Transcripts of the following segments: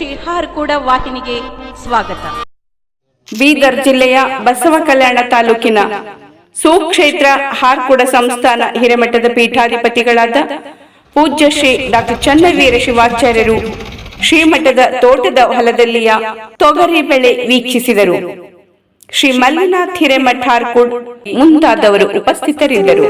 ಶ್ರೀ ಕೂಡ ವಾಹಿನಿಗೆ ಸ್ವಾಗತ. ಬೀದರ್ ಜಿಲ್ಲೆಯ ಬಸವ ಕಲ್ಯಾಣ ತಾಲೂಕಿನ ಸುಕ್ಷೇತ್ರ ಹಾರ್ಕುಡ ಸಂಸ್ಥಾನ ಹಿರೇಮಠದ ಪೀಠಾಧಿಪತಿಗಳಾದ ಪೂಜ್ಯ ಶ್ರೀ ಡಾಕ್ಟರ್ ಚನ್ನವೀರ ಶಿವಾಚಾರ್ಯರು ಶ್ರೀಮಠದ ತೋಟದ ಹೊಲದಲ್ಲಿಯ ತೊಗರಿ ಬೆಳೆ ವೀಕ್ಷಿಸಿದರು. ಶ್ರೀ ಮಲ್ಲಿನಾಥ್ ಹಿರೇಮಠ ಹಾರ್ಕುಡ್ ಮುಂತಾದವರು ಉಪಸ್ಥಿತರಿದ್ದರು.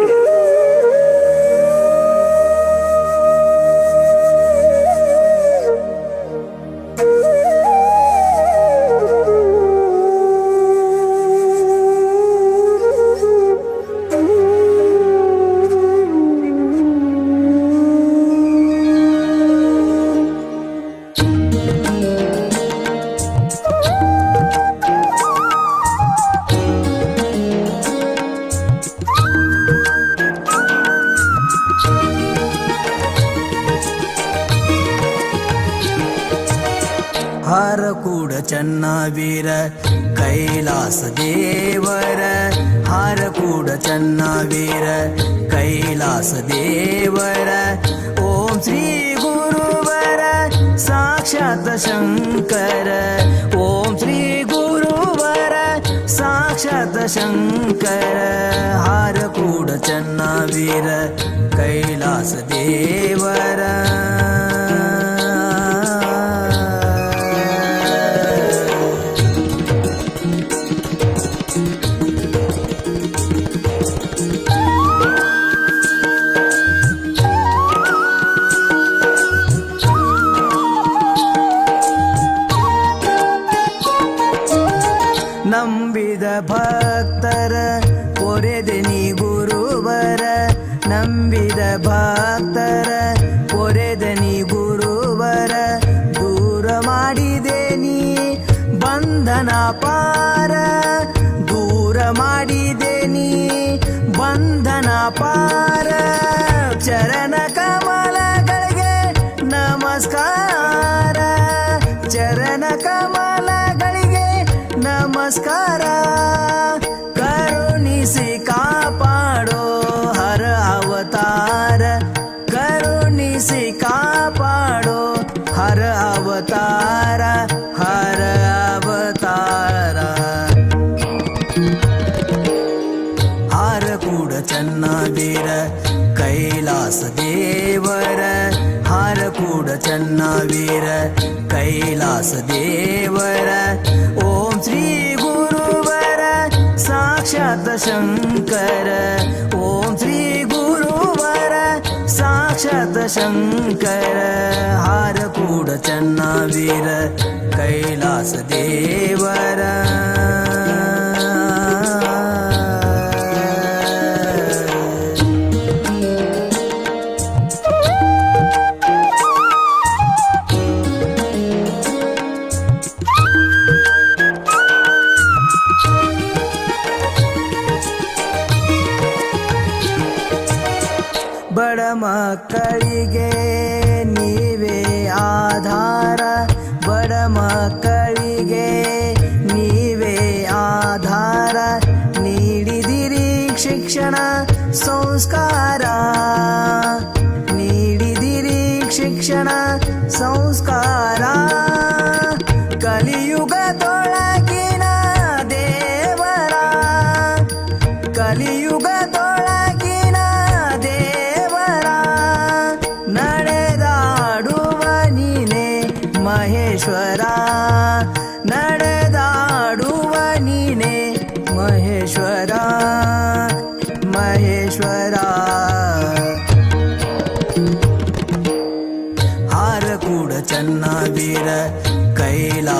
ಹಾರಕೂಡ ಚನ್ನವೀರ ಕೈಲಾಸ ದೇವರ ಹಾರಕೂಡ ಚನ್ನವೀರ ಕೈಲಾಸ ದೇವರ ಓಂ ಶ್ರೀ ಗುರುವರ ಸಾಕ್ಷಾತ್ ಶಂಕರ ಓಂ ಶ್ರೀ ಗುರುವರ ಸಾಕ್ಷಾತ್ ಶಂಕರ ಹಾರಕೂಡ ಚನ್ನವೀರ ಕೈಲಾಸ ದೇವರ la. चन्न वीर कैलासदेवर ॐ श्री गुरुवर साक्षात शङ्कर ॐ श्री गुरुवर साक्षात शङ्कर हारकूडचन्ना वीर कैलासदेवर ಸಂಸ್ಕಾರ ನೀಡಿದಿರಿ ಶಿಕ್ಷಣ ಸಂಸ್ಕಾರ ಕಲಿಯುಗದೊಳಗಿನ ದೇವರ ಕಲಿಯುಗದೊಳಗಿನ ದೇವರ ನಡೆದಾಡುವ ನೀನೆ ಮಹೇಶ್ವರ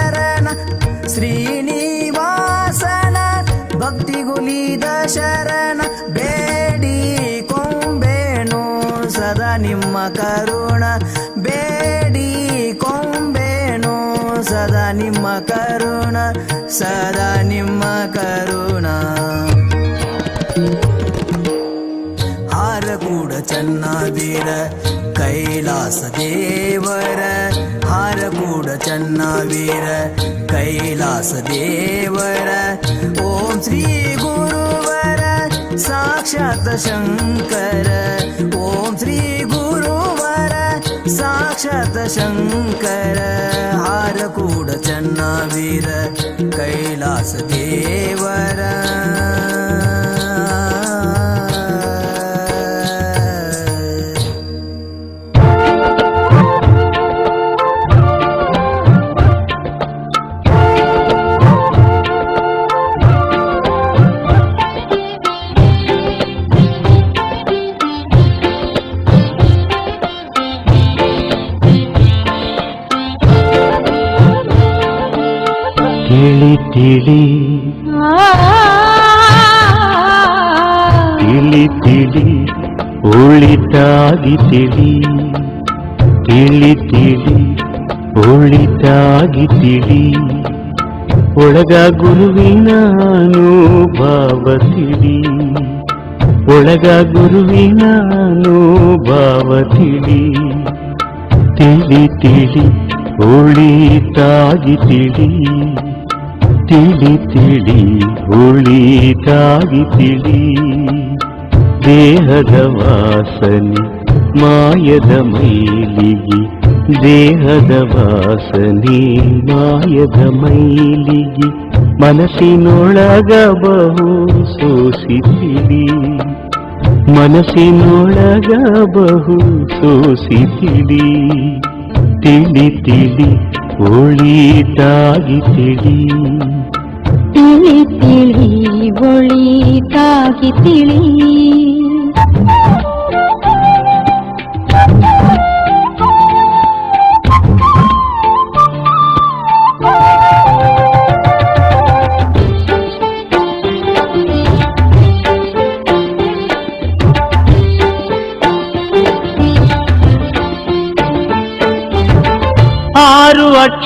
ಶರಣ ಶ್ರೀನಿವಾಸನ. ಭಕ್ತಿಗುಲಿದ ಶರಣ, ಬೇಡಿ ಕೊಂಬೇನು ಸದಾ ನಿಮ್ಮ ಕರುಣ. ಬೇಡಿ ಕೊಂಬೇನು ಸದಾ ನಿಮ್ಮ ಕರುಣ, ಸದಾ ನಿಮ್ಮ ಕರುಣ. ಹಾರ ಕೂಡ ಚನ್ನವೀರ कैलास देवर हार गूढ चन्नावीर कैलास देवर। ओम श्री गुरुवर साक्षात शङ्कर ॐ श्री गुरुवर साक्षात शङ्कर हारकूड चन्नावीर कैलास देवर। ದೇವರ ತಿಳಿ ತಿಳಿ ತಿಳಿ ತಿಳಿ ಒಳಿತಾಗಿ ತಿಳಿ ತಿಳಿ ತಿಳಿ ಒಳಿತಾಗಿ ತಿಳಿ ಒಳಗ ಗುರುವಿನ ಅನುಭವ ತಿಳಿ ಒಳಗ ಗುರುವಿನ ಅನುಭವ ತಿಳಿ ತಿಳಿ ತಿಳಿ ಒಳಿತಾಗಿ ತಿಳಿ ತಿಳಿ ತಿಳಿ ಒಳಿತಾಗಿ ತಿಳಿ ದೇಹದ ವಾಸನೆ ಮಾಯದ ಮೈಲಿಗೆ ದೇಹದ ವಾಸನೆ ಮಾಯದ ಮೈಲಿಗೆ ಮನಸ್ಸಿನೊಳಗ ಬಹು ಸೋಸಿತಿಳಿ ಮನಸ್ಸಿನೊಳಗ ಬಹು ಸೋಸಿತಿಳಿ ತಿಳಿ ತಿಳಿ ஒளி தாகி திளி திளி திளி ஒளி தாகி திளி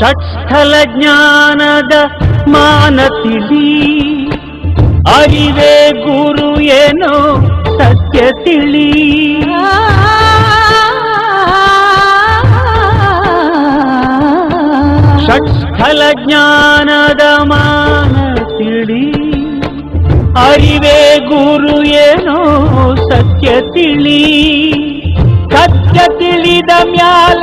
ಷಟ್ಸ್ಥಲ ಜ್ಞಾನದ ಮಾನ ತಿಳಿ ಅರಿವೆ ಗುರು ಏನೋ ಸತ್ಯ ತಿಳಿ. ಷಟ್ಸ್ಥಲ ಜ್ಞಾನದ ಮಾನ ತಿಳಿ ಅರಿವೆ ಗುರು ಏನೋ ಸತ್ಯ ತಿಳಿ. ಸತ್ಯ ತಿಳಿದ ಮ್ಯಾಲ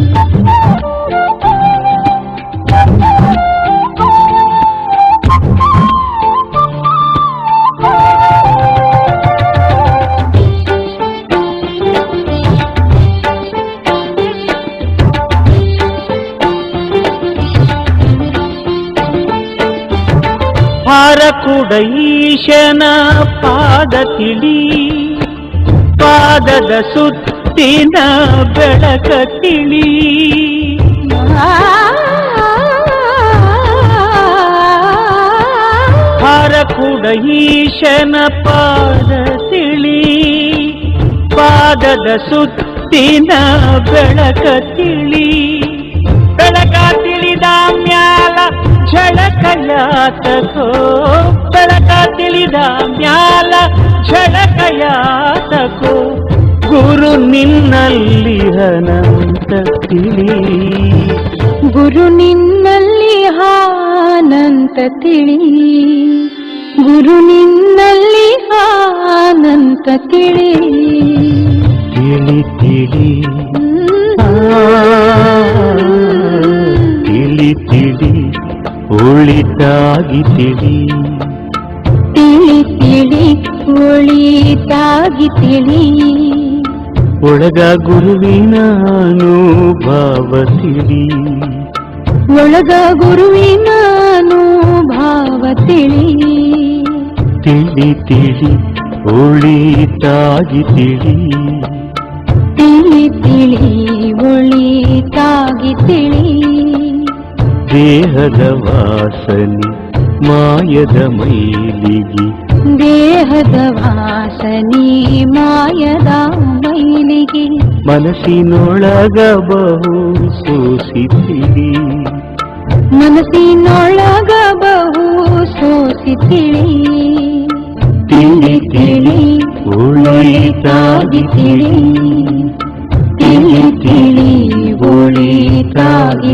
ಹಾರ ಕೂಡ ಈಶನ ಪಾದ ತಿಳಿ, ಪಾದದ ಸುತ್ತಿನ ಬೆಳಕ ತಿಳಿ. ಹಾರ ಕೂಡ ಈಶನ ಪಾದ ತಿಳಿ, ಪಾದದ ಸುತ್ತಿನ ಬೆಳಕ ತಿಳಿ. ಬೆಳಕ ತಿಳಿದ ಮ್ಯಾಲ ಝಳಕಯಾತಕೋ ಬೆಳಕ ತಿಳಿದ ಮ್ಯಾಲ ಝಳಕಯಾತಕೋ ಗುರು ನಿನ್ನಲ್ಲಿ ಹನಂತ ತಿಳಿ. ಗುರು ನಿನ್ನಲ್ಲಿ ಹಾನಂತ ತಿಳಿ. ಗುರು ನಿನ್ನಲ್ಲಿ ಹಾನಂತ ತಿಳಿ. ತಿಳಿ ತಿಳಿ. ತಿಳಿ ತಿಳಿ. ಉಳಿತಾಗಿ ತಿಳಿ ತಿಳಿ ತಿಳಿ ಒಳಿತಾಗಿ ತಿಳಿ ಒಳಗ ಗುರುವಿನ ಅನುಭವ ತಿಳಿ ಒಳಗ ಗುರುವಿನ ಭಾವ ತಿಳಿ ತಿಳಿ ತಿಳಿ ಒಳಿತಾಗಿ ತಿಳಿ ತಿಳಿ ತಿಳಿ ಒಳಿತಾಗಿ ತಿಳಿ ದೇಹದ ವಾಸನೆ ಮಾಯದ ಮೈಲಿಗೆ ದೇಹದ ವಾಸನಿ ಮಾಯದ ಮೈಲಿಗೆ ಮನಸ್ಸಿನೊಳಗ ಬಹು ಸೂಸಿತಿಳಿ ಮನಸ್ಸಿನೊಳಗ ಬಹು ಸೋಸಿ ತಿಳಿ ತಿಳಿ ತಿಳಿ ಒಳಿತಾಗಿ ತಿಳಿ ತಿಳಿ ஒளி தாகி